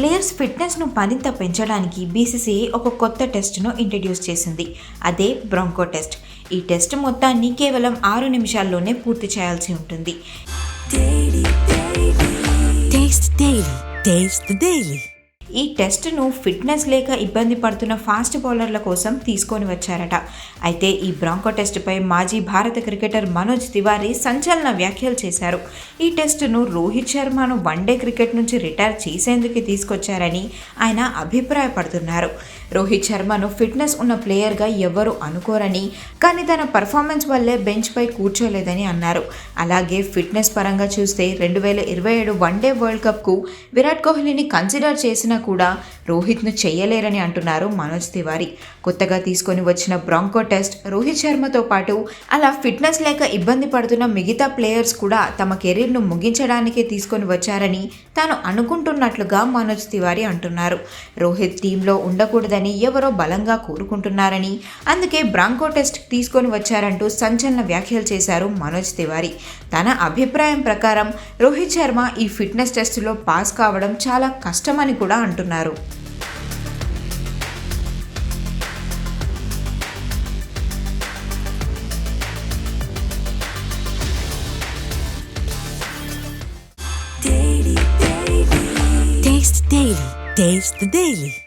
Players ఫిట్నెస్ను మరింత పెంచడానికి BCCI ఒక కొత్త టెస్ట్ను ఇంట్రడ్యూస్ చేసింది. అదే బ్రాంకో టెస్ట్. ఈ టెస్ట్ మొత్తాన్ని కేవలం ఆరు నిమిషాల్లోనే పూర్తి చేయాల్సి ఉంటుంది. ఈ టెస్ట్ను ఫిట్నెస్ లేక ఇబ్బంది పడుతున్న ఫాస్ట్ బౌలర్ల కోసం తీసుకొని వచ్చారట. అయితే ఈ బ్రాంకో టెస్ట్పై మాజీ భారత క్రికెటర్ మనోజ్ తివారీ సంచలన వ్యాఖ్యలు చేశారు. ఈ టెస్టును రోహిత్ శర్మను వన్డే క్రికెట్ నుంచి రిటైర్ చేసేందుకు తీసుకొచ్చారని ఆయన అభిప్రాయపడుతున్నారు. రోహిత్ శర్మను ఫిట్నెస్ ఉన్న ప్లేయర్గా ఎవ్వరూ అనుకోరని కానీ తన పర్ఫార్మెన్స్ వల్లే బెంచ్పై కూర్చోలేదని అన్నారు. అలాగే ఫిట్నెస్ పరంగా చూస్తే రెండు వేల ఇరవై ఏడు వన్డే వరల్డ్ కప్కు విరాట్ కోహ్లీని కన్సిడర్ చేసిన కూడా రోహిత్ను చేయలేరని అంటున్నారు మనోజ్ తివారీ. కొత్తగా తీసుకొని వచ్చిన బ్రాంకో టెస్ట్ రోహిత్ శర్మతో పాటు అలా ఫిట్నెస్ లేక ఇబ్బంది పడుతున్న మిగతా ప్లేయర్స్ కూడా తమ కెరీర్ను ముగించడానికే తీసుకొని వచ్చారని తాను అనుకుంటున్నట్లుగా మనోజ్ తివారీ అంటున్నారు. రోహిత్ టీంలో ఉండకూడదని ఎవరో బలంగా కోరుకుంటున్నారని అందుకే బ్రాంకో టెస్ట్ తీసుకొని వచ్చారంటూ సంచలన వ్యాఖ్యలు చేశారు మనోజ్ తివారీ. తన అభిప్రాయం ప్రకారం రోహిత్ శర్మ ఈ ఫిట్నెస్ టెస్టులో పాస్ కావడం చాలా కష్టమని కూడా అంటున్నారు Taste Daily. Taste the Daily.